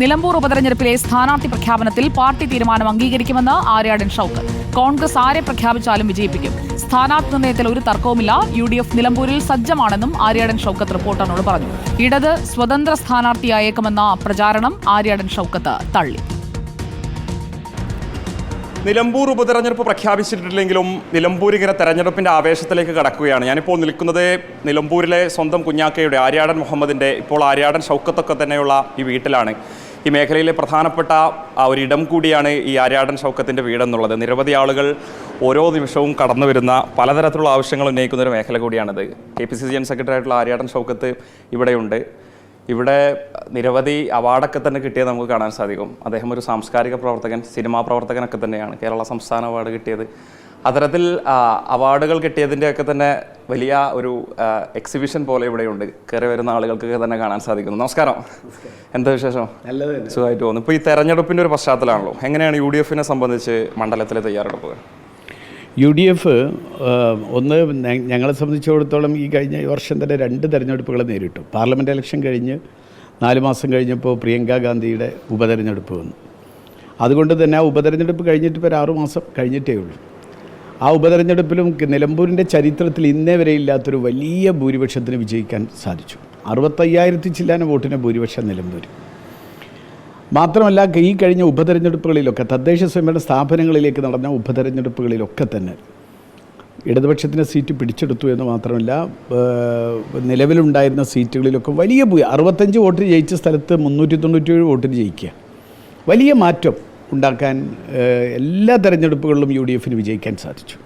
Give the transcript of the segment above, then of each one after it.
നിലമ്പൂർ ഉപതെരഞ്ഞെടുപ്പിലെ സ്ഥാനാർത്ഥി പ്രഖ്യാപനത്തിൽ പാർട്ടി തീരുമാനം അംഗീകരിക്കുമെന്ന് ആര്യാടൻ ഷൌക്ക് കോൺഗ്രസ് ആരെ പ്രഖ്യാപിച്ചാലും വിജയിപ്പിക്കും. സ്ഥാനാർത്ഥി നിർണയത്തിൽ ഒരു തർക്കവുമില്ല. യു ഡി എഫ് നിലമ്പൂരിൽ സജ്ജമാണെന്നും ആര്യാടൻ ഷൌക്കത്ത് റിപ്പോർട്ടറിനോട് പറഞ്ഞു. ഇടത് സ്വതന്ത്ര സ്ഥാനാർത്ഥിയായേക്കുമെന്ന പ്രചാരണം ആര്യാടൻ ഷൌക്കത്ത് തള്ളി. നിലമ്പൂർ ഉപതെരഞ്ഞെടുപ്പ് പ്രഖ്യാപിച്ചിട്ടില്ലെങ്കിലും നിലമ്പൂർ ഇങ്ങനെ തെരഞ്ഞെടുപ്പിന്റെ ആവേശത്തിലേക്ക് കടക്കുകയാണ്. ഞാനിപ്പോൾ നിൽക്കുന്നത് നിലമ്പൂരിലെ സ്വന്തം കുഞ്ഞാക്കയുടെ ആര്യാടൻ മുഹമ്മദിന്റെ ഇപ്പോൾ ആര്യാടൻ ഷൗക്കത്തൊക്കെ തന്നെയുള്ള ഈ വീട്ടിലാണ്. ഈ മേഖലയിലെ പ്രധാനപ്പെട്ട ആ ഒരു ഇടം കൂടിയാണ് ഈ ആര്യാടൻ ഷൗക്കത്തിന്റെ വീടെന്നുള്ളത്. നിരവധി ആളുകൾ ഓരോ നിമിഷവും കടന്നു വരുന്ന പലതരത്തിലുള്ള ആവശ്യങ്ങൾ ഉന്നയിക്കുന്ന ഒരു മേഖല കൂടിയാണിത്. K P C C general secretary ആയിട്ടുള്ള ഇവിടെയുണ്ട്. ഇവിടെ നിരവധി അവാർഡൊക്കെ തന്നെ കിട്ടിയത് നമുക്ക് കാണാൻ സാധിക്കും. അദ്ദേഹം ഒരു സാംസ്കാരിക പ്രവർത്തകൻ സിനിമാ പ്രവർത്തകനൊക്കെ തന്നെയാണ്. കേരള സംസ്ഥാന അവാർഡ് കിട്ടിയത്. അത്തരത്തിൽ അവാർഡുകൾ കിട്ടിയതിന്റെയൊക്കെ തന്നെ വലിയ ഒരു എക്സിബിഷൻ പോലെ ഇവിടെയുണ്ട് കയറി വരുന്ന ആളുകൾക്കൊക്കെ തന്നെ കാണാൻ സാധിക്കുന്നു. നമസ്കാരം. എന്താ വിശേഷം? സുഖമായിട്ട് പോകുന്നു. ഇപ്പോൾ ഈ തെരഞ്ഞെടുപ്പിന്റെ ഒരു പശ്ചാത്തലമാണല്ലോ. എങ്ങനെയാണ് യു ഡി എഫിനെ സംബന്ധിച്ച് മണ്ഡലത്തിലെ തയ്യാറെടുപ്പുകൾ യു ഡി എഫ് ഒന്ന് ഞങ്ങളെ സംബന്ധിച്ചിടത്തോളം ഈ കഴിഞ്ഞ വർഷം തന്നെ രണ്ട് തെരഞ്ഞെടുപ്പുകൾ നേരിട്ടു. പാർലമെന്റ് ഇലക്ഷൻ കഴിഞ്ഞ് നാല് മാസം കഴിഞ്ഞപ്പോൾ പ്രിയങ്ക ഗാന്ധിയുടെ ഉപതെരഞ്ഞെടുപ്പ് വന്നു. അതുകൊണ്ട് തന്നെ ആ ഉപതെരഞ്ഞെടുപ്പ് കഴിഞ്ഞിട്ട് ഇപ്പോൾ ഒരു ആറുമാസം കഴിഞ്ഞിട്ടേ ഉള്ളൂ. ആ ഉപതെരഞ്ഞെടുപ്പിലും നിലമ്പൂരിന്റെ ചരിത്രത്തിൽ ഇന്നേ വരെ ഇല്ലാത്തൊരു വലിയ ഭൂരിപക്ഷത്തിന് വിജയിക്കാൻ സാധിച്ചു. അറുപത്തയ്യായിരത്തി ചില്ലാന വോട്ടിന് ഭൂരിപക്ഷം നിലമ്പൂർ മാത്രമല്ല ഈ കഴിഞ്ഞ ഉപതെരഞ്ഞെടുപ്പുകളിലൊക്കെ തദ്ദേശ സ്വയംഭരണ സ്ഥാപനങ്ങളിലേക്ക് നടന്ന ഉപതെരഞ്ഞെടുപ്പുകളിലൊക്കെ തന്നെ ഇടതുപക്ഷത്തിന്റെ സീറ്റ് പിടിച്ചെടുത്തു എന്ന് മാത്രമല്ല നിലവിലുണ്ടായിരുന്ന സീറ്റുകളിലൊക്കെ വലിയ അറുപത്തഞ്ച് വോട്ടിന് ജയിച്ച സ്ഥലത്ത് മുന്നൂറ്റി തൊണ്ണൂറ്റി ഏഴ് വോട്ടിന് ജയിക്കുക. വലിയ മാറ്റം. ഉണ്ടാക്കാൻ എല്ലാ തെരഞ്ഞെടുപ്പുകളിലും യു ഡി എഫിന് വിജയിക്കാൻ സാധിച്ചു.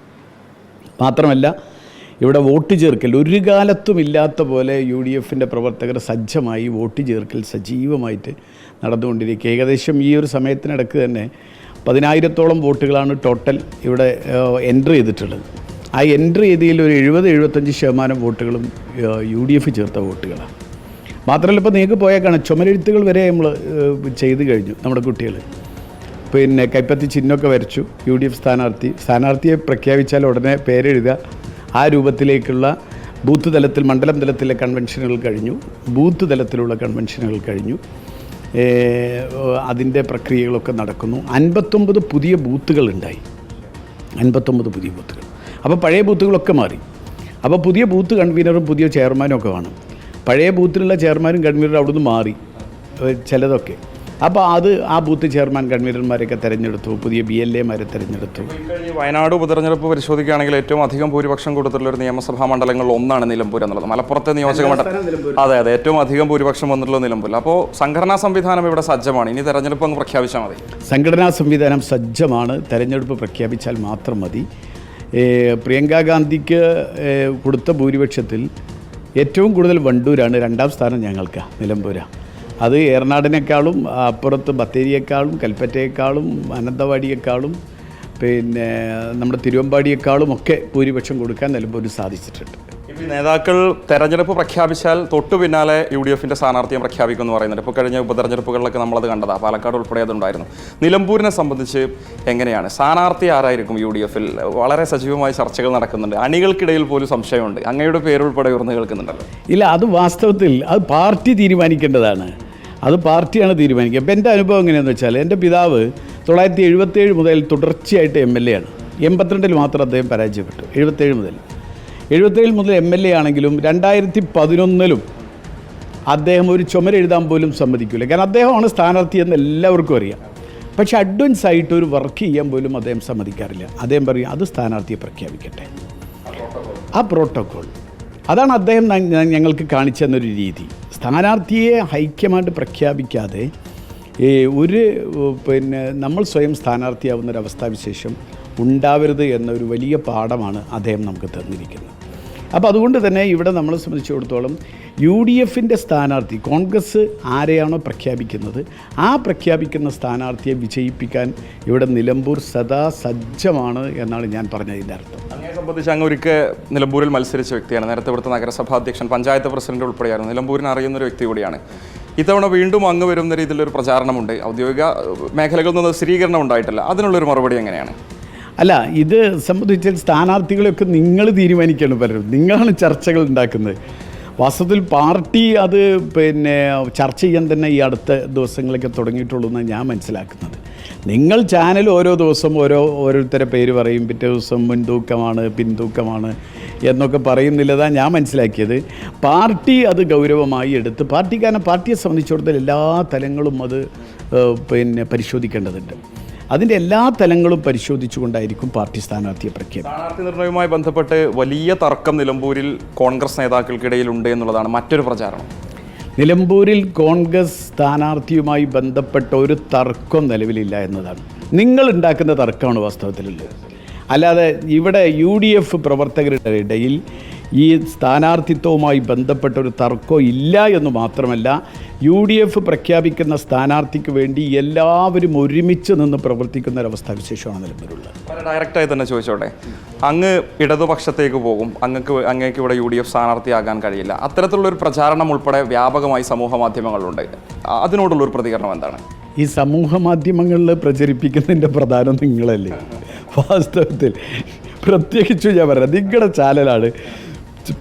മാത്രമല്ല ഇവിടെ വോട്ട് ചേർക്കൽ ഒരു കാലത്തും ഇല്ലാത്ത പോലെ യു ഡി എഫിന്റെ പ്രവർത്തകർ സജ്ജമായി വോട്ട് ചേർക്കൽ സജീവമായിട്ട് നടന്നുകൊണ്ടിരിക്കുക. ഏകദേശം ഈ ഒരു സമയത്തിനിടക്ക് തന്നെ പതിനായിരത്തോളം വോട്ടുകളാണ് ടോട്ടൽ ഇവിടെ എൻട്രി ചെയ്തിട്ടുള്ളത്. ആ എൻട്രി ചെയ്തതിൽ ഒരു എഴുപത് എഴുപത്തഞ്ച് ശതമാനം വോട്ടുകളും യു ഡി എഫ് ചേർത്ത വോട്ടുകളാണ്. മാത്രമല്ല ഇപ്പോൾ നിങ്ങൾക്ക് പോയേക്കാണ് കാണാം ചുമരെഴുത്തുകൾ വരെ നമ്മൾ ചെയ്ത് കഴിഞ്ഞു നമ്മുടെ കുട്ടികൾ. പിന്നെ കൈപ്പത്തി ചിഹ്നമൊക്കെ വരച്ചു. യു ഡി എഫ് സ്ഥാനാർത്ഥി. സ്ഥാനാർത്ഥിയെ പ്രഖ്യാപിച്ചാൽ ഉടനെ പേരെഴുതുക. ആ രൂപത്തിലേക്കുള്ള ബൂത്ത് തലത്തിൽ മണ്ഡലം തലത്തിലെ കൺവെൻഷനുകൾ കഴിഞ്ഞു. ബൂത്ത് തലത്തിലുള്ള കൺവെൻഷനുകൾ കഴിഞ്ഞു. അതിന്റെ പ്രക്രിയകളൊക്കെ നടക്കുന്നു. അൻപത്തൊമ്പത് പുതിയ ബൂത്തുകൾ ഉണ്ടായി. അൻപത്തൊമ്പത് പുതിയ ബൂത്തുകൾ. അപ്പോൾ പഴയ ബൂത്തുകളൊക്കെ മാറി. അപ്പോൾ പുതിയ ബൂത്ത് കൺവീനറും പുതിയ ചെയർമാനും ഒക്കെ വേണം പഴയ ബൂത്തിലുള്ള ചെയർമാനും കൺവീനറും അവിടുന്ന് മാറി. ചിലതൊക്കെ. അപ്പോൾ അത് ആ ബൂത്ത് ചെയർമാൻ കൺവീനർമാരെയൊക്കെ തിരഞ്ഞെടുത്തു പുതിയ ബി എൽ എമാരെ തിരഞ്ഞെടുത്തു. വയനാട് ഉപതെരഞ്ഞെടുപ്പ് പരിശോധിക്കുകയാണെങ്കിൽ ഏറ്റവും അധികം ഭൂരിപക്ഷം കൊടുത്തിട്ടുള്ള ഒരു നിയമസഭാ മണ്ഡലങ്ങളിൽ ഒന്നാണ് നിലമ്പൂർ എന്നുള്ളത്. മലപ്പുറത്തെ നിയോജക മണ്ഡലം അതെ അതെ ഏറ്റവും അധികം ഭൂരിപക്ഷം വന്നിട്ടുള്ള നിലമ്പൂർ അപ്പോൾ സംഘടനാ സംവിധാനം ഇവിടെ സജ്ജമാണ്. ഇനി തെരഞ്ഞെടുപ്പ് അങ്ങ് പ്രഖ്യാപിച്ചാൽ മതി. സംഘടനാ സംവിധാനം സജ്ജമാണ്. തെരഞ്ഞെടുപ്പ് പ്രഖ്യാപിച്ചാൽ മാത്രം മതി. പ്രിയങ്ക ഗാന്ധിക്ക് കൊടുത്ത ഭൂരിപക്ഷത്തിൽ ഏറ്റവും കൂടുതൽ വണ്ടൂരാണ് രണ്ടാം സ്ഥാനം ഞങ്ങൾക്ക് നിലമ്പൂര. അത് ഏറനാടിനേക്കാളും അപ്പുറത്ത് ബത്തേരിയേക്കാളും കൽപ്പറ്റയേക്കാളും അനന്തവാടിയേക്കാളും പിന്നെ നമ്മുടെ തിരുവമ്പാടിയേക്കാളും ഒക്കെ ഭൂരിപക്ഷം കൊടുക്കാൻ നിലമ്പൂര് സാധിച്ചിട്ടുണ്ട്. നേതാക്കൾ തെരഞ്ഞെടുപ്പ് പ്രഖ്യാപിച്ചാൽ തൊട്ടു പിന്നാലെ യു ഡി എഫിന്റെ സ്ഥാനാർത്ഥിയെ പ്രഖ്യാപിക്കുമെന്ന് പറയുന്നുണ്ട്. ഇപ്പോൾ കഴിഞ്ഞ ഉപതെരഞ്ഞെടുപ്പുകളിലൊക്കെ നമ്മളത് കണ്ടതാണ് പാലക്കാട് ഉൾപ്പെടെ അതുണ്ടായിരുന്നു. നിലമ്പൂരിനെ സംബന്ധിച്ച് എങ്ങനെയാണ്? സ്ഥാനാർത്ഥി ആരായിരിക്കും യു ഡി എഫിൽ വളരെ സജീവമായ ചർച്ചകൾ നടക്കുന്നുണ്ട്. അണികൾക്കിടയിൽ പോലും സംശയമുണ്ട്. അങ്ങയുടെ പേരുൾപ്പെടെ ഉയർന്നു കേൾക്കുന്നുണ്ടല്ലോ. ഇല്ല അത് വാസ്തവത്തിൽ അത് പാർട്ടി തീരുമാനിക്കേണ്ടതാണ്. അത് പാർട്ടിയാണ് തീരുമാനിക്കുക. അപ്പോൾ എന്റെ അനുഭവം എങ്ങനെയാണെന്ന് വെച്ചാൽ എന്റെ പിതാവ് തൊള്ളായിരത്തി എഴുപത്തേഴ് മുതൽ തുടർച്ചയായിട്ട് എം എൽ എ ആണ്. എൺപത്തിരണ്ടിൽ മാത്രം അദ്ദേഹം പരാജയപ്പെട്ടു. എഴുപത്തേഴ് മുതൽ. എഴുപത്തേഴ് മുതൽ എം എൽ എ ആണെങ്കിലും രണ്ടായിരത്തി പതിനൊന്നിലും അദ്ദേഹം ഒരു ചുമര എഴുതാൻ പോലും സമ്മതിക്കില്ല കാരണം അദ്ദേഹമാണ് സ്ഥാനാർത്ഥി എന്ന് എല്ലാവർക്കും അറിയാം. പക്ഷേ അഡ്വൻസ് ആയിട്ട് ഒരു വർക്ക് ചെയ്യാൻ പോലും അദ്ദേഹം സമ്മതിക്കാറില്ല. അദ്ദേഹം പറയും അത് സ്ഥാനാർത്ഥിയെ പ്രഖ്യാപിക്കട്ടെ. ആ പ്രോട്ടോക്കോൾ അതാണ് അദ്ദേഹം ഞങ്ങൾക്ക് കാണിച്ചു തന്നൊരു രീതി. സ്ഥാനാർത്ഥിയെ ഐക്യമായിട്ട് പ്രഖ്യാപിക്കാതെ ഒരു പിന്നെ നമ്മൾ സ്വയം സ്ഥാനാർത്ഥിയാവുന്ന ഒരു അവസ്ഥാവിശേഷം ഉണ്ടാവരുത് എന്നൊരു വലിയ പാഠമാണ് അദ്ദേഹം നമുക്ക് തന്നിരിക്കുന്നത്. അപ്പോൾ അതുകൊണ്ട് തന്നെ ഇവിടെ നമ്മളെ സംബന്ധിച്ചിടത്തോളം യു ഡി എഫിന്റെ സ്ഥാനാർത്ഥി കോൺഗ്രസ് ആരെയാണോ പ്രഖ്യാപിക്കുന്നത് ആ പ്രഖ്യാപിക്കുന്ന സ്ഥാനാർത്ഥിയെ വിജയിപ്പിക്കാൻ ഇവിടെ നിലമ്പൂർ സദാ സജ്ജമാണ് എന്നാണ് ഞാൻ പറഞ്ഞതിന്റെ അർത്ഥം. അങ്ങനെ സംബന്ധിച്ച് അങ്ങ് ഒരിക്കൽ നിലമ്പൂരിൽ മത്സരിച്ച വ്യക്തിയാണ്. നേരത്തെ ഇവിടുത്തെ നഗരസഭാ അധ്യക്ഷൻ പഞ്ചായത്ത് പ്രസിഡന്റ് ഉൾപ്പെടെയായിരുന്നു. നിലമ്പൂരിനെ അറിയുന്ന ഒരു വ്യക്തി കൂടിയാണ്. ഇത്തവണ വീണ്ടും അങ്ങ് വരുന്ന രീതിയിലൊരു പ്രചാരണമുണ്ട്. ഔദ്യോഗിക മേഖലകളിൽ നിന്ന് സ്ഥിരീകരണം ഉണ്ടായിട്ടില്ല. അതിനുള്ളൊരു മറുപടി എങ്ങനെയാണ്? അല്ല ഇത് സംബന്ധിച്ചാൽ സ്ഥാനാർത്ഥികളെയൊക്കെ നിങ്ങൾ തീരുമാനിക്കണം പലരും. നിങ്ങളാണ് ചർച്ചകൾ ഉണ്ടാക്കുന്നത്. വാസ്തവത്തിൽ പാർട്ടി അത് പിന്നെ ചർച്ച ചെയ്യാൻ തന്നെ ഈ അടുത്ത ദിവസങ്ങളൊക്കെ തുടങ്ങിയിട്ടുള്ളൂ എന്നാണ് ഞാൻ മനസ്സിലാക്കുന്നത്. നിങ്ങൾ ചാനൽ ഓരോ ദിവസം ഓരോ ഓരോരുത്തരെ പേര് പറയും പിറ്റേ ദിവസം മുൻതൂക്കമാണ് പിൻതൂക്കമാണ് എന്നൊക്കെ പറയുന്നില്ലതാണ് ഞാൻ മനസ്സിലാക്കിയത്. പാർട്ടി അത് ഗൗരവമായി എടുത്ത് പാർട്ടി കാരണം പാർട്ടിയെ സംബന്ധിച്ചിടത്തോളം എല്ലാ തലങ്ങളും അത് പിന്നെ പരിശോധിക്കേണ്ടതുണ്ട്. അതിന്റെ എല്ലാ തലങ്ങളും പരിശോധിച്ചുകൊണ്ടായിരിക്കും പാർട്ടി സ്ഥാനാർത്ഥിയെ പ്രഖ്യാപിക്കുക സ്ഥാനാർത്ഥി നിർണയവുമായി ബന്ധപ്പെട്ട് വലിയ തർക്കം നിലമ്പൂരിൽ കോൺഗ്രസ് നേതാക്കൾക്കിടയിൽ ഉണ്ട് എന്നുള്ളതാണ് മറ്റൊരു പ്രചാരണം. നിലമ്പൂരിൽ കോൺഗ്രസ് സ്ഥാനാർത്ഥിയുമായി ബന്ധപ്പെട്ട ഒരു തർക്കം നിലവിലില്ല എന്നതാണ്. നിങ്ങൾ ഉണ്ടാക്കുന്ന തർക്കമാണ് വാസ്തവത്തിലുള്ളത്. അല്ലാതെ ഇവിടെ യു ഡി എഫ് പ്രവർത്തകരുടെ ഇടയിൽ ഈ സ്ഥാനാർത്ഥിത്വവുമായി ബന്ധപ്പെട്ട ഒരു തർക്കം ഇല്ല എന്ന് മാത്രമല്ല യു ഡി എഫ് പ്രഖ്യാപിക്കുന്ന സ്ഥാനാർത്ഥിക്ക് വേണ്ടി എല്ലാവരും ഒരുമിച്ച് നിന്ന് പ്രവർത്തിക്കുന്ന ഒരവസ്ഥ വിശേഷമാണ് നിലമ്പൂരുള്ളത് വളരെ ഡയറക്റ്റായി തന്നെ ചോദിച്ചോട്ടെ? അങ്ങ് ഇടതുപക്ഷത്തേക്ക് പോകും അങ്ങക്ക് അങ്ങേക്ക് ഇവിടെ യു ഡി എഫ് സ്ഥാനാർത്ഥിയാകാൻ കഴിയില്ല. അത്തരത്തിലുള്ള ഒരു പ്രചാരണം ഉൾപ്പെടെ വ്യാപകമായി സമൂഹ മാധ്യമങ്ങളിലുണ്ട്. അതിനോടുള്ളൊരു അതിനോടുള്ള ഒരു പ്രതികരണം എന്താണ്? ഈ സമൂഹ മാധ്യമങ്ങളിൽ പ്രചരിപ്പിക്കുന്നതിന്റെ പ്രധാനം നിങ്ങളല്ലേ? വാസ്തവത്തിൽ പ്രത്യേകിച്ച് ഞാൻ പറയാം നിങ്ങളുടെ ചാനലാണ്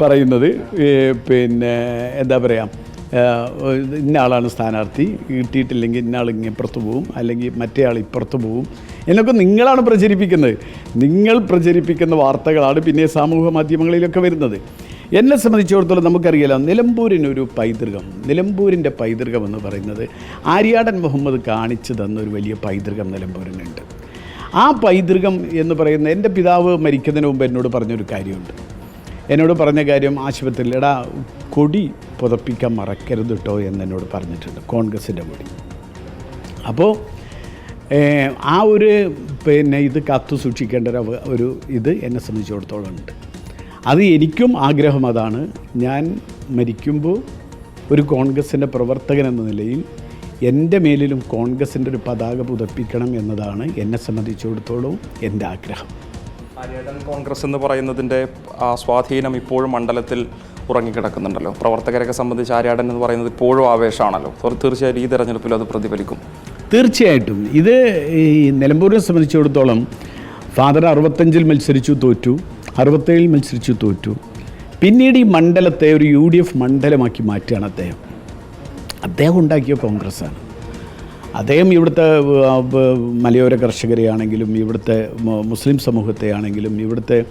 പറയുന്നത് പിന്നെ എന്താ പറയുക ഇന്ന ആളാണ് സ്ഥാനാർത്ഥി കിട്ടിയിട്ടില്ലെങ്കിൽ ഇന്ന ആൾ ഇപ്പുറത്ത് പോവും അല്ലെങ്കിൽ മറ്റേ ആൾ ഇപ്പുറത്ത് പോവും എന്നൊക്കെ നിങ്ങളാണ് പ്രചരിപ്പിക്കുന്നത്. നിങ്ങൾ പ്രചരിപ്പിക്കുന്ന വാർത്തകളാണ് പിന്നെ സമൂഹ മാധ്യമങ്ങളിലൊക്കെ വരുന്നത്. എന്നെ സംബന്ധിച്ചിടത്തോളം നമുക്കറിയാലോ നിലമ്പൂരിനൊരു പൈതൃകം നിലമ്പൂരിന്റെ പൈതൃകം എന്ന് പറയുന്നത് ആര്യാടൻ മുഹമ്മദ് കാണിച്ചു തന്നൊരു വലിയ പൈതൃകം നിലമ്പൂരിനുണ്ട്. ആ പൈതൃകം എന്ന് പറയുന്ന എന്റെ പിതാവ് മരിക്കുന്നതിന് മുമ്പ് എന്നോട് പറഞ്ഞൊരു കാര്യമുണ്ട്. എന്നോട് പറഞ്ഞ കാര്യം ആശുപത്രിയിൽ എടാ കൊടി പുതപ്പിക്കാൻ മറക്കരുത് കേട്ടോ എന്ന് എന്നോട് പറഞ്ഞിട്ടുണ്ട് കോൺഗ്രസിന്റെ കൊടി. അപ്പോൾ ആ ഒരു പിന്നെ ഇത് കത്തു സൂക്ഷിക്കേണ്ട ഒരു ഒരു ഇത് എന്നെ സംബന്ധിച്ചിടത്തോളം ഉണ്ട്. അത് എനിക്കും ആഗ്രഹം അതാണ്. ഞാൻ മരിക്കുമ്പോൾ ഒരു കോൺഗ്രസിന്റെ പ്രവർത്തകൻ എന്ന നിലയിൽ എന്റെ മേലിലും കോൺഗ്രസിന്റെ ഒരു പതാക പുതപ്പിക്കണം എന്നതാണ് എന്നെ സംബന്ധിച്ചിടത്തോളം എന്റെ ആഗ്രഹം. ആര്യാടൻ കോൺഗ്രസ് എന്ന് പറയുന്നതിന്റെ സ്വാധീനം ഇപ്പോഴും മണ്ഡലത്തിൽ ഉറങ്ങിക്കിടക്കുന്നുണ്ടല്ലോ. പ്രവർത്തകരൊക്കെ സംബന്ധിച്ച് ആര്യാടൻ എന്ന് പറയുന്നത് ഇപ്പോഴും ആവേശമാണല്ലോ. തീർച്ചയായിട്ടും തീർച്ചയായും ഈ തെരഞ്ഞെടുപ്പിൽ അത് പ്രതിഫലിക്കും. തീർച്ചയായിട്ടും. ഇത് ഈ നിലമ്പൂരിനെ സംബന്ധിച്ചിടത്തോളം ഫാദർ അറുപത്തഞ്ചിൽ മത്സരിച്ചു തോറ്റു അറുപത്തേഴിൽ മത്സരിച്ചു തോറ്റു. പിന്നീട് ഈ മണ്ഡലത്തെ ഒരു യു ഡി എഫ് മണ്ഡലമാക്കി മാറ്റുകയാണ് അദ്ദേഹം. അദ്ദേഹം ഉണ്ടാക്കിയ കോൺഗ്രസ്സാണ്. അദ്ദേഹം ഇവിടുത്തെ മലയോര കർഷകരെയാണെങ്കിലും ഇവിടുത്തെ മുസ്ലിം സമൂഹത്തെ ആണെങ്കിലും ഇവിടുത്തെ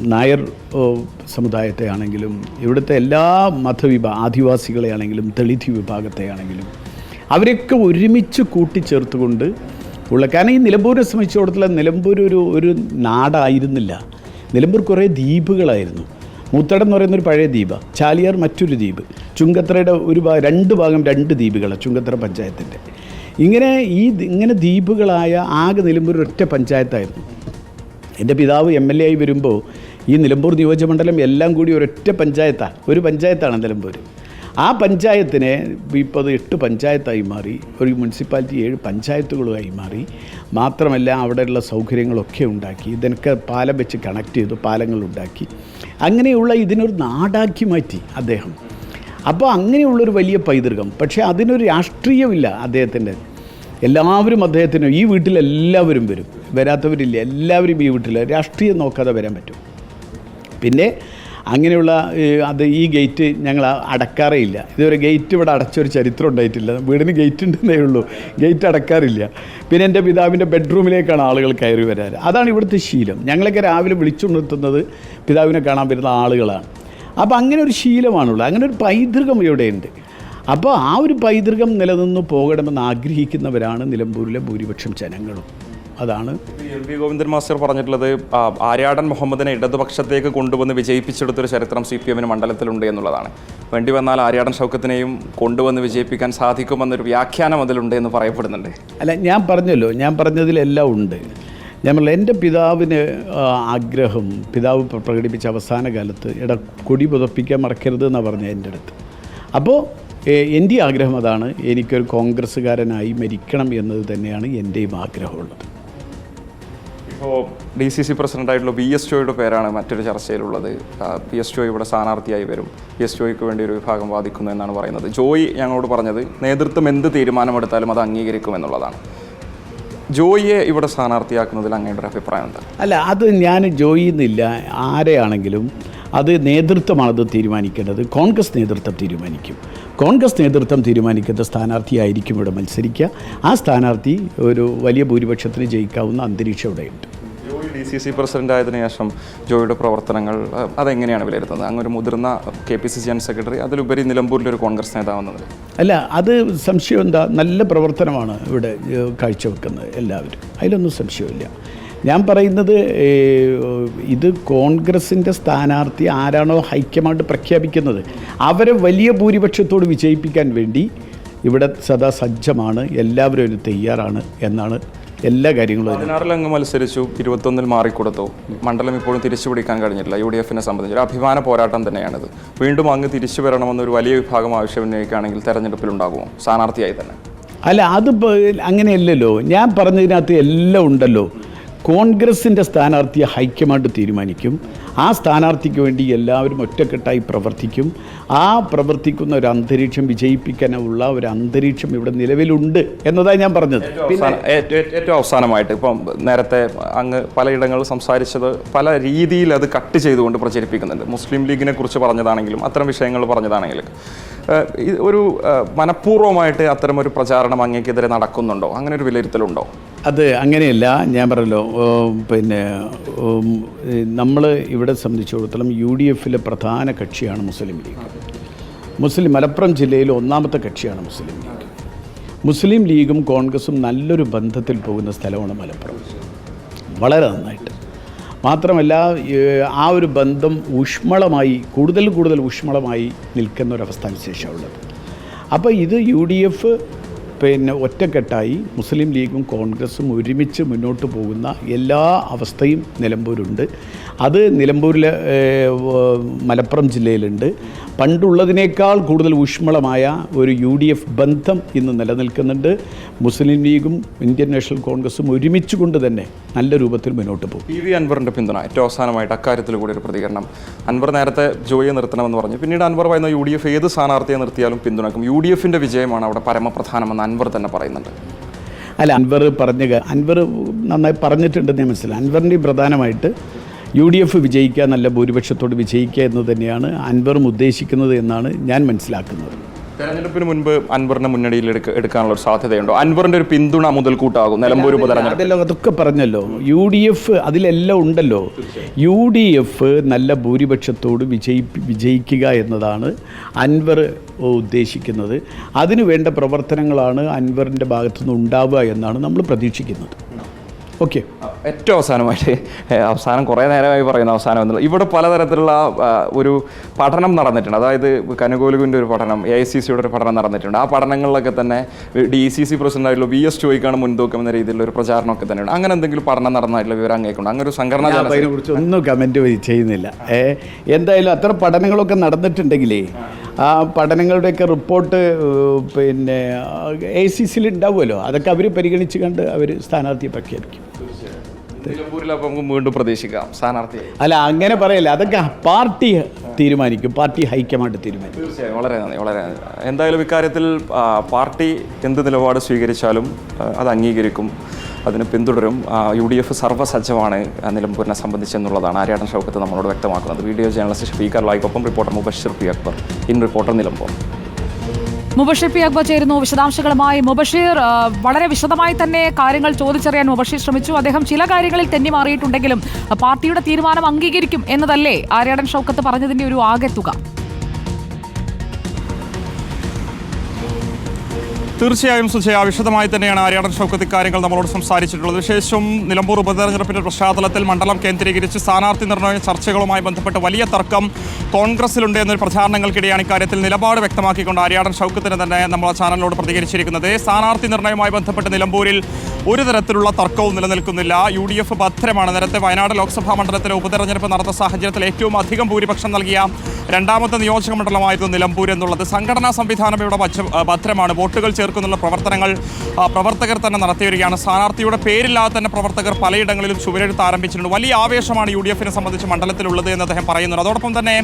നായർ സമുദായത്തെ ആണെങ്കിലും ഇവിടുത്തെ എല്ലാ മതവിഭാ ആദിവാസികളെ ആണെങ്കിലും ദളിത് വിഭാഗത്തെ ആണെങ്കിലും അവരെയൊക്കെ ഒരുമിച്ച് കൂട്ടിച്ചേർത്തുകൊണ്ട് ഉള്ള കാരണം ഈ നിലമ്പൂരിനെ സംബന്ധിച്ചിടത്തോളം നിലമ്പൂർ ഒരു ഒരു നാടായിരുന്നില്ല. നിലമ്പൂർ കുറേ ദ്വീപുകളായിരുന്നു. മൂത്തടം എന്ന് പറയുന്ന ഒരു പഴയ ദ്വീപ് ചാലിയാർ മറ്റൊരു ദ്വീപ് ചുങ്കത്തറയുടെ ഒരു ഭാഗം രണ്ട് ഭാഗം രണ്ട് ദ്വീപുകളാണ് ചുങ്കത്തറ പഞ്ചായത്തിന്റെ. ഇങ്ങനെ ഈ ഇങ്ങനെ ദ്വീപുകളായ ആകെ നിലമ്പൂർ ഒറ്റ പഞ്ചായത്തായിരുന്നു. എന്റെ പിതാവ് എം എൽ എ ആയി വരുമ്പോൾ ഈ നിലമ്പൂർ നിയോജകമണ്ഡലം എല്ലാം കൂടി ഒരൊറ്റ പഞ്ചായത്താണ് ഒരു പഞ്ചായത്താണ് നിലമ്പൂർ. ആ പഞ്ചായത്തിനെ ഇപ്പോൾ എട്ട് പഞ്ചായത്തായി മാറി ഒരു മുനിസിപ്പാലിറ്റി ഏഴ് പഞ്ചായത്തുകളുമായി മാറി മാത്രമല്ല അവിടെയുള്ള സൗകര്യങ്ങളൊക്കെ ഉണ്ടാക്കി ഇതിനൊക്കെ പാലം വെച്ച് കണക്ട് ചെയ്തു പാലങ്ങൾ ഉണ്ടാക്കി. അങ്ങനെയുള്ള ഇതിനൊരു നാടാക്കി മാറ്റി അദ്ദേഹം. അപ്പോൾ അങ്ങനെയുള്ളൊരു വലിയ പൈതൃകം. പക്ഷേ അതിനൊരു രാഷ്ട്രീയമില്ല അദ്ദേഹത്തിന്റെ. എല്ലാവരും അദ്ദേഹത്തിന് ഈ വീട്ടിൽ എല്ലാവരും വരും. വരാത്തവരില്ല എല്ലാവരും ഈ വീട്ടിൽ. രാഷ്ട്രീയം നോക്കാതെ വരാൻ പറ്റും. പിന്നെ അങ്ങനെയുള്ള അത് ഈ ഗേറ്റ് ഞങ്ങൾ അടക്കാറേ ഇല്ല ഇതുവരെ ഗേറ്റ് ഇവിടെ അടച്ചൊരു ചരിത്രം ഉണ്ടായിട്ടില്ല. വീടിന് ഗേറ്റ് ഉണ്ടെന്നേ ഉള്ളൂ. ഗേറ്റ് അടക്കാറില്ല. പിന്നെ എന്റെ പിതാവിന്റെ ബെഡ്റൂമിലേക്കാണ് ആളുകൾ കയറി വരാറ്. അതാണ് ഇവിടുത്തെ ശീലം. ഞങ്ങളൊക്കെ രാവിലെ വിളിച്ചുണർത്തുന്നത് പിതാവിനെ കാണാൻ വരുന്ന ആളുകളാണ്. അപ്പോൾ അങ്ങനെ ഒരു ശീലമാണുള്ളത്. അങ്ങനെ ഒരു പൈതൃകം ഇവിടെയുണ്ട്. അപ്പോൾ ആ ഒരു പൈതൃകം നിലനിന്ന് പോകണമെന്ന് ആഗ്രഹിക്കുന്നവരാണ് നിലമ്പൂരിലെ ഭൂരിപക്ഷം ജനങ്ങളും. അതാണ്. എം വി ഗോവിന്ദൻ മാസ്റ്റർ പറഞ്ഞിട്ടുള്ളത് ആര്യാടൻ മുഹമ്മദിനെ ഇടതുപക്ഷത്തേക്ക് കൊണ്ടുവന്ന് വിജയിപ്പിച്ചെടുത്തൊരു ചരിത്രം സി പി എമ്മിന് മണ്ഡലത്തിലുണ്ട് എന്നുള്ളതാണ്. വേണ്ടി വന്നാൽ ആര്യാടൻ ഷൗക്കത്തിനെയും കൊണ്ടുവന്ന് വിജയിപ്പിക്കാൻ സാധിക്കുമെന്നൊരു വ്യാഖ്യാനം അതിലുണ്ട് എന്ന് പറയപ്പെടുന്നുണ്ട്. അല്ല ഞാൻ പറഞ്ഞല്ലോ ഞാൻ പറഞ്ഞതിലെല്ലാം ഉണ്ട്. ഞാൻ പറഞ്ഞ എന്റെ പിതാവിന് ആഗ്രഹം പിതാവ് പ്ര- പ്രകടിപ്പിച്ച അവസാന കാലത്ത് ഇട കൊടി പുതപ്പിക്കാൻ മറക്കരുത് എന്നാണ് പറഞ്ഞത് എന്റെ അടുത്ത്. അപ്പോൾ എന്റെ ആഗ്രഹം അതാണ് എനിക്കൊരു കോൺഗ്രസ്സുകാരനായി മരിക്കണം എന്നത് തന്നെയാണ് എന്റെയും ആഗ്രഹമുള്ളത്. ഇപ്പോൾ ഡി സി സി പ്രസിഡന്റായിട്ടുള്ള ബി എസ് ചോയുടെ പേരാണ് മറ്റൊരു ചർച്ചയിലുള്ളത്. പി എസ് ജോയ് ഇവിടെ സ്ഥാനാർത്ഥിയായി വരും. പി എസ് ചോയ്ക്ക് വേണ്ടി ഒരു വിഭാഗം വാദിക്കുന്നു എന്നാണ് പറയുന്നത്. ജോയ് ഞങ്ങളോട് പറഞ്ഞത് നേതൃത്വം എന്ത് തീരുമാനമെടുത്താലും അത് അംഗീകരിക്കും എന്നുള്ളതാണ്. ജോയിയെ ഇവിടെ സ്ഥാനാർത്ഥിയാക്കുന്നതിൽ അങ്ങയുടെ ഒരു അഭിപ്രായം എന്താ അല്ല അത് ഞാൻ ജോയി എന്നില്ല ആരെയാണെങ്കിലും അത് നേതൃത്വമാണത് തീരുമാനിക്കേണ്ടത്. കോൺഗ്രസ് നേതൃത്വം തീരുമാനിക്കും. കോൺഗ്രസ് നേതൃത്വം തീരുമാനിക്കുന്ന സ്ഥാനാർത്ഥിയായിരിക്കും ഇവിടെ മത്സരിക്കുക. ആ സ്ഥാനാർത്ഥി ഒരു വലിയ ഭൂരിപക്ഷത്തിന് ജയിക്കാവുന്ന അന്തരീക്ഷം ഇവിടെയുണ്ട്. ഡി സി സി പ്രസിഡന്റ് ആയതിനു ശേഷം ജോയിയുടെ പ്രവർത്തനങ്ങൾ അതെങ്ങനെയാണ് വിലയിരുത്തുന്നത്? അങ്ങനെ ഒരു മുതിർന്ന K P C C general secretary അതിലുപരി നിലമ്പൂരിലെ ഒരു കോൺഗ്രസ് നേതാവെന്നത് അല്ല അത് സംശയം എന്താ നല്ല പ്രവർത്തനമാണ് ഇവിടെ കാഴ്ചവെക്കുന്നത് എല്ലാവരും. അതിലൊന്നും സംശയമില്ല. ഞാൻ പറയുന്നത് ഇത് കോൺഗ്രസിന്റെ സ്ഥാനാർത്ഥി ആരാണോ ഹൈക്കമാൻഡ് പ്രഖ്യാപിക്കുന്നത് അവരെ വലിയ ഭൂരിപക്ഷത്തോട് വിജയിപ്പിക്കാൻ വേണ്ടി ഇവിടെ സദാ സജ്ജമാണ് എല്ലാവരും അതിന് തയ്യാറാണ് എന്നാണ് എല്ലാ കാര്യങ്ങളും പതിനാറിൽ അങ്ങ് മത്സരിച്ചു ഇരുപത്തൊന്നിൽ മാറിക്കൊടുത്തു. മണ്ഡലം ഇപ്പോഴും തിരിച്ചു പിടിക്കാൻ കഴിഞ്ഞില്ല യു ഡി എഫിനെ സംബന്ധിച്ച് ഒരു അഭിമാന പോരാട്ടം തന്നെയാണിത്. വീണ്ടും അങ്ങ് തിരിച്ചു വരണമെന്ന് ഒരു വലിയ വിഭാഗം ആവശ്യം ഉന്നയിക്കുകയാണെങ്കിൽ തെരഞ്ഞെടുപ്പിലുണ്ടാകുമോ സ്ഥാനാർത്ഥിയായി തന്നെ. അല്ല അതിപ്പോൾ അങ്ങനെയല്ലല്ലോ. ഞാൻ പറഞ്ഞതിനകത്ത് എല്ലാം ഉണ്ടല്ലോ. കോൺഗ്രസിന്റെ സ്ഥാനാർത്ഥിയെ ഹൈക്കമാൻഡ് തീരുമാനിക്കും. ആ സ്ഥാനാർത്ഥിക്ക് വേണ്ടി എല്ലാവരും ഒറ്റക്കെട്ടായി പ്രവർത്തിക്കും. ആ പ്രവർത്തിക്കുന്ന ഒരു അന്തരീക്ഷം വിജയിപ്പിക്കാനുള്ള ഒരു അന്തരീക്ഷം ഇവിടെ നിലവിലുണ്ട് എന്നതാണ് ഞാൻ പറഞ്ഞത്. ഏറ്റവും അവസാനമായിട്ട് ഇപ്പം നേരത്തെ അങ്ങ് പലയിടങ്ങളിൽ സംസാരിച്ചത് പല രീതിയിൽ അത് കട്ട് ചെയ്തുകൊണ്ട് പ്രചരിപ്പിക്കുന്നുണ്ട്. മുസ്ലിം ലീഗിനെ കുറിച്ച് പറഞ്ഞതാണെങ്കിലും അത്തരം വിഷയങ്ങൾ പറഞ്ഞതാണെങ്കിലും. ഒരു മനഃപൂർവമായിട്ട് അത്തരം ഒരു പ്രചാരണം അങ്ങേക്കെതിരെ നടക്കുന്നുണ്ടോ? അങ്ങനെ ഒരു വിലയിരുത്തലുണ്ടോ? അത് അങ്ങനെയല്ല ഞാൻ പറഞ്ഞല്ലോ പിന്നെ നമ്മൾ ഇവിടെ സംബന്ധിച്ചിടത്തോളം യു ഡി എഫിലെ പ്രധാന കക്ഷിയാണ് മുസ്ലിം ലീഗ്. മുസ്ലിം മലപ്പുറം ജില്ലയിൽ ഒന്നാമത്തെ കക്ഷിയാണ് മുസ്ലിം ലീഗ്. മുസ്ലിം ലീഗും കോൺഗ്രസും നല്ലൊരു ബന്ധത്തിൽ പോകുന്ന സ്ഥലമാണ് മലപ്പുറം. വളരെ നന്നായിട്ട്. മാത്രമല്ല ആ ഒരു ബന്ധം ഊഷ്മളമായി കൂടുതൽ കൂടുതൽ ഊഷ്മളമായി നിൽക്കുന്ന ഒരവസ്ഥ ഉള്ളത്. അപ്പോൾ ഇത് യു ഡി എഫ് പിന്നെ ഒറ്റക്കെട്ടായി മുസ്ലിം ലീഗും കോൺഗ്രസും ഒരുമിച്ച് മുന്നോട്ട് പോകുന്ന എല്ലാ അവസ്ഥയും നിലമ്പൂരുണ്ട്. അത് നിലമ്പൂരിൽ മലപ്പുറം ജില്ലയിലുണ്ട്. പണ്ടുള്ളതിനേക്കാൾ കൂടുതൽ ഊഷ്മളമായ ഒരു യു ഡി എഫ് ബന്ധം ഇന്ന് നിലനിൽക്കുന്നുണ്ട്. മുസ്ലിം ലീഗും ഇന്ത്യൻ നാഷണൽ കോൺഗ്രസും ഒരുമിച്ച് കൊണ്ട് തന്നെ നല്ല രൂപത്തിൽ മുന്നോട്ട് പോകും. പി വി അൻവറിന്റെ പിന്തുണ. ഏറ്റവും അവസാനമായിട്ട് അക്കാര്യത്തിൽ കൂടി ഒരു പ്രതികരണം. അൻവർ നേരത്തെ ജോയിയെ നിർത്തണമെന്ന് പറഞ്ഞു. പിന്നീട് അൻവർ പറയുന്ന യു ഡി എഫ് ഏത് സ്ഥാനാർത്ഥിയെ നിർത്തിയാലും പിന്തുണക്കും യു ഡി എഫിന്റെ വിജയമാണ് അവിടെ പരമപ്രധാനമെന്ന് അൻവർ തന്നെ പറയുന്നുണ്ട്. അല്ല അൻവർ പറഞ്ഞ അൻവർ നന്നായി പറഞ്ഞിട്ടുണ്ടെന്ന് ഞാൻ മനസ്സിലായി. അൻവറിന്റെ പ്രധാനമായിട്ട് യു ഡി എഫ് വിജയിക്കുക നല്ല ഭൂരിപക്ഷത്തോട് വിജയിക്കുക എന്ന് തന്നെയാണ് അൻവറും ഉദ്ദേശിക്കുന്നത് എന്നാണ് ഞാൻ മനസ്സിലാക്കുന്നത്. തെരഞ്ഞെടുപ്പിന് മുൻപ് അൻവറിനെ മുന്നണിയിൽ എടുക്ക എടുക്കാനുള്ള ഒരു സാധ്യതയുണ്ടോ? അൻവറിന്റെ ഒരു പിന്തുണ മുതൽക്കൂട്ടാകും നിലമ്പൂർ ഉപതെരഞ്ഞെടുപ്പ്. അതെല്ലാം അതൊക്കെ പറഞ്ഞല്ലോ. യു ഡി എഫ് അതിലെല്ലാം ഉണ്ടല്ലോ. യു ഡി എഫ് നല്ല ഭൂരിപക്ഷത്തോട് വിജയിപ്പി വിജയിക്കുക എന്നതാണ് അൻവർ ഉദ്ദേശിക്കുന്നത്. അതിനു വേണ്ട പ്രവർത്തനങ്ങളാണ് അൻവറിന്റെ ഭാഗത്തുനിന്ന് ഉണ്ടാവുക എന്നാണ് നമ്മൾ പ്രതീക്ഷിക്കുന്നത്. ഓക്കെ. ഏറ്റവും അവസാനമായിട്ട് അവസാനം കുറേ നേരമായി പറയുന്ന അവസാനം എന്നുള്ളത് ഇവിടെ പലതരത്തിലുള്ള ഒരു പഠനം നടന്നിട്ടുണ്ട്. അതായത് കനുകോലുവിന്റെ ഒരു പഠനം എ ഐ സി സിയുടെ ഒരു പഠനം നടന്നിട്ടുണ്ട്. ആ പഠനങ്ങളിലൊക്കെ തന്നെ ഡി സി സി പ്രസിഡന്റ് ആയിട്ടുള്ള വി എസ് ചോയ്ക്കാണ് മുൻതൂക്കം എന്ന രീതിയിലുള്ള ഒരു പ്രചാരണമൊക്കെ തന്നെയുണ്ട്. അങ്ങനെ എന്തെങ്കിലും പഠനം നടന്നായിട്ടുള്ള വിവരം അങ്ങേക്കുണ്ട്. അങ്ങനെ ഒരു സംഘടന അതിനെക്കുറിച്ച് ഒന്നും കമന്റ് ചെയ്യുന്നില്ല. എന്തായാലും അത്ര പഠനങ്ങളൊക്കെ നടന്നിട്ടുണ്ടെങ്കിലേ ആ പഠനങ്ങളുടെയൊക്കെ റിപ്പോർട്ട് പിന്നെ എ സി സിയിൽ ഉണ്ടാവുമല്ലോ. അതൊക്കെ അവർ പരിഗണിച്ച് കണ്ട് അവർ സ്ഥാനാർത്ഥിയെ പ്രഖ്യാപിക്കും. നിലമ്പൂരിൽ അപ്പം നമുക്ക് വീണ്ടും പ്രതീക്ഷിക്കാം. സ്ഥാനാർത്ഥി. അല്ല അങ്ങനെ പറയല്ല അതൊക്കെ പാർട്ടി തീരുമാനിക്കും പാർട്ടി ഹൈക്കമാൻഡ് തീരുമാനിക്കും. തീർച്ചയായും വളരെ നന്ദി വളരെ നന്ദി. എന്തായാലും ഇക്കാര്യത്തിൽ പാർട്ടി എന്ത് നിലപാട് സ്വീകരിച്ചാലും അത് അംഗീകരിക്കും അതിന് പിന്തുടരും. യു ഡി എഫ് സർവസജ്ജമാണ് നിലമ്പൂരിനെ സംബന്ധിച്ചെന്നുള്ളതാണ് ആര്യാടൻ ഷൗക്കത്ത് നമ്മളോട് വ്യക്തമാക്കുന്നത്. Video journalist speaker ലായിക്കൊപ്പം reporter Mubashir P Akbar. In reporter Nilambur. Mubashir P Akbar ചേരുന്നു. വിശദാംശങ്ങളുമായി മുബഷീർ വളരെ വിശദമായി തന്നെ കാര്യങ്ങൾ ചോദിച്ചറിയാൻ മുബഷീർ ശ്രമിച്ചു. അദ്ദേഹം ചില കാര്യങ്ങളിൽ തെന്നി മാറിയിട്ടുണ്ടെങ്കിലും പാർട്ടിയുടെ തീരുമാനം അംഗീകരിക്കും എന്നതല്ലേ ആര്യാടൻ ഷൗക്കത്ത് പറഞ്ഞതിന്റെ ഒരു ആകെത്തുക തീർച്ചയായും സുജയ വിശദമായി തന്നെയാണ് ആര്യാടൻ ഷൗക്കത്ത് ഇക്കാര്യങ്ങൾ നമ്മളോട് സംസാരിച്ചിട്ടുള്ളത്. വിശേഷം നിലമ്പൂർ ഉപതെരഞ്ഞെടുപ്പിന്റെ പശ്ചാത്തലത്തിൽ മണ്ഡലം കേന്ദ്രീകരിച്ച് സ്ഥാനാർത്ഥി നിർണയ ചർച്ചകളുമായി ബന്ധപ്പെട്ട് വലിയ തർക്കം കോൺഗ്രസിലുണ്ട് എന്നൊരു പ്രചാരണങ്ങൾക്കിടെയാണ് ഇക്കാര്യത്തിൽ നിലപാട് വ്യക്തമാക്കിക്കൊണ്ട് ആര്യാടൻ ഷൗക്കത്തിന് തന്നെ നമ്മൾ ആ ചാനലിനോട് പ്രതികരിച്ചിരിക്കുന്നത്. സ്ഥാനാർത്ഥി നിർണയവുമായി ബന്ധപ്പെട്ട് നിലമ്പൂരിൽ ഒരു തരത്തിലുള്ള തർക്കവും നിലനിൽക്കുന്നില്ല. യു ഡി എഫ് ഭദ്രമാണ്. നേരത്തെ വയനാട് ലോക്സഭാ മണ്ഡലത്തിലെ ഉപതെരഞ്ഞെടുപ്പ് നടന്ന സാഹചര്യത്തിൽ ഏറ്റവും അധികം ഭൂരിപക്ഷം നൽകിയ രണ്ടാമത്തെ നിയോജക മണ്ഡലമായിരുന്നു നിലമ്പൂർ എന്നുള്ളത്. സംഘടനാ സംവിധാനം ഇവിടെ ഭദ്രമാണ്. വോട്ടുകൾ ചേർക്കുന്നുള്ള പ്രവർത്തനങ്ങൾ പ്രവർത്തകർ തന്നെ നടത്തി വരികയാണ് സ്ഥാനാർത്ഥിയുടെ പേരില്ലാതെ തന്നെ പ്രവർത്തകർ പലയിടങ്ങളിലും ചുവരെഴുത്ത് ആരംഭിച്ചിട്ടുണ്ട്. വലിയ ആവേശമാണ് യു ഡി എഫിനെ സംബന്ധിച്ച് മണ്ഡലത്തിലുള്ളത് എന്ന് അദ്ദേഹം പറയുന്നുണ്ട്. അതോടൊപ്പം തന്നെ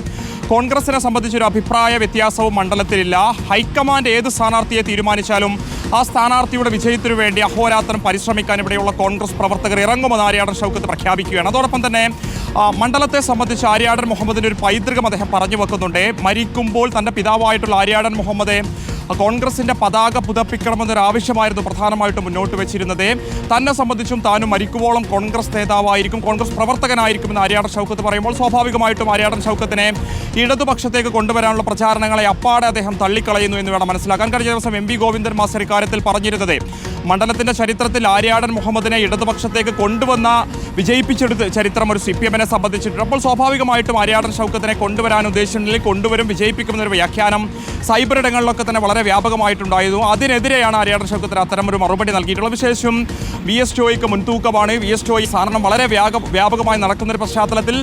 കോൺഗ്രസിനെ സംബന്ധിച്ചൊരു അഭിപ്രായ വ്യത്യാസവും മണ്ഡലത്തിലില്ല. ഹൈക്കമാൻഡ് ഏത് സ്ഥാനാർത്ഥിയെ തീരുമാനിച്ചാലും ആ സ്ഥാനാർത്ഥിയുടെ വിജയത്തിനു വേണ്ടി അഹോരാത്രം പരിശ്രമിക്കാൻ ഇവിടെയുള്ള കോൺഗ്രസ് പ്രവർത്തകർ ഇറങ്ങുമെന്ന് ആര്യാടൻ ഷൗക്കത്ത് പ്രഖ്യാപിക്കുകയാണ്. അതോടൊപ്പം തന്നെ മണ്ഡലത്തെ സംബന്ധിച്ച് ആര്യാടൻ മുഹമ്മദിന്റെ ഒരു പൈതൃകം അദ്ദേഹം പറഞ്ഞു വെക്കുന്നുണ്ട്. മരിക്കുമ്പോൾ തന്റെ പിതാവായിട്ടുള്ള ആര്യാടൻ മുഹമ്മദ് കോൺഗ്രസിന്റെ പതാക പുതപ്പിക്കണമെന്നൊരു ആവശ്യമായിരുന്നു പ്രധാനമായിട്ടും മുന്നോട്ട് വെച്ചിരുന്നത്. തന്നെ സംബന്ധിച്ചും താനും മരിക്കുവോളം കോൺഗ്രസ് നേതാവായിരിക്കും കോൺഗ്രസ് പ്രവർത്തകനായിരിക്കും എന്ന് ആര്യാടൻ ഷൗക്കത്ത് പറയുമ്പോൾ സ്വാഭാവികമായിട്ടും ആര്യാടൻ ഷൗക്കത്തിനെ ഇടതുപക്ഷത്തേക്ക് കൊണ്ടുവരാനുള്ള പ്രചാരണങ്ങളെ അപ്പാടെ അദ്ദേഹം തള്ളിക്കളയുന്നു എന്ന് വേണം മനസ്സിലാക്കാൻ. കഴിഞ്ഞ ദിവസം എം പി ഗോവിന്ദൻ മാസ്റ്റർ ഇക്കാര്യത്തിൽ പറഞ്ഞിരുന്നത് മണ്ഡലത്തിന്റെ ചരിത്രത്തിൽ ആര്യാടൻ മുഹമ്മദിനെ ഇടതുപക്ഷത്തേക്ക് കൊണ്ടുവന്ന വിജയിപ്പിച്ചെടുത്ത് ചരിത്രം ഒരു സി പി എമ്മിനെ സംബന്ധിച്ചിട്ടുണ്ട്. അപ്പോൾ സ്വാഭാവികമായിട്ടും ആര്യാടൻ ഷൗക്കത്തിനെ കൊണ്ടുവരാൻ ഉദ്ദേശിച്ചിട്ടുണ്ടെങ്കിൽ കൊണ്ടുവരും വിജയിപ്പിക്കുമെന്നൊരു വ്യാഖ്യാനം സൈബർ ഇടങ്ങളിലൊക്കെ തന്നെ വളരെ വ്യാപകമായിട്ടുണ്ടായിരുന്നു. അതിനെതിരെയാണ് ആര്യാടൻ ഷൗക്കത്തിന് അത്തരമൊരു മറുപടി നൽകിയിട്ടുള്ളത്. വിശേഷം വി എസ് ടോയ്ക്ക് മുൻതൂക്കമാണ്. വി എസ് ടോയ് സാധനം വളരെ വ്യാപ വ്യാപകമായി നടക്കുന്ന ഒരു പശ്ചാത്തലത്തിൽ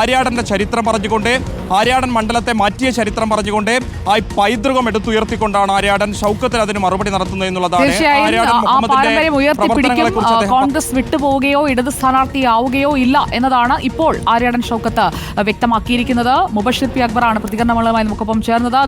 ആര്യാടന്റെ ചരിത്രം പറഞ്ഞുകൊണ്ട് ആര്യാടൻ മണ്ഡലത്തെ മാറ്റിയ ചരിത്രം പറഞ്ഞുകൊണ്ട് ആ പൈതൃകം എടുത്തുയർത്തിക്കൊണ്ടാണ് ആര്യാടൻ ശൗക്കത്തിൽ അതിന് മറുപടി നടത്തുന്നത് എന്നുള്ളതാണ് കോൺഗ്രസ് വിട്ടുപോവുകയോ ഇടത് സ്ഥാനാർത്ഥിയാവുകയോ ഇല്ല എന്നതാണ് ഇപ്പോൾ ആര്യാടൻ ശൗക്കത്ത് വ്യക്തമാക്കിയിരിക്കുന്നത്. മുബഷിർ പി അക്ബറാണ് പ്രതികരണങ്ങളുമായി നമുക്കൊപ്പം ചേർന്നത്.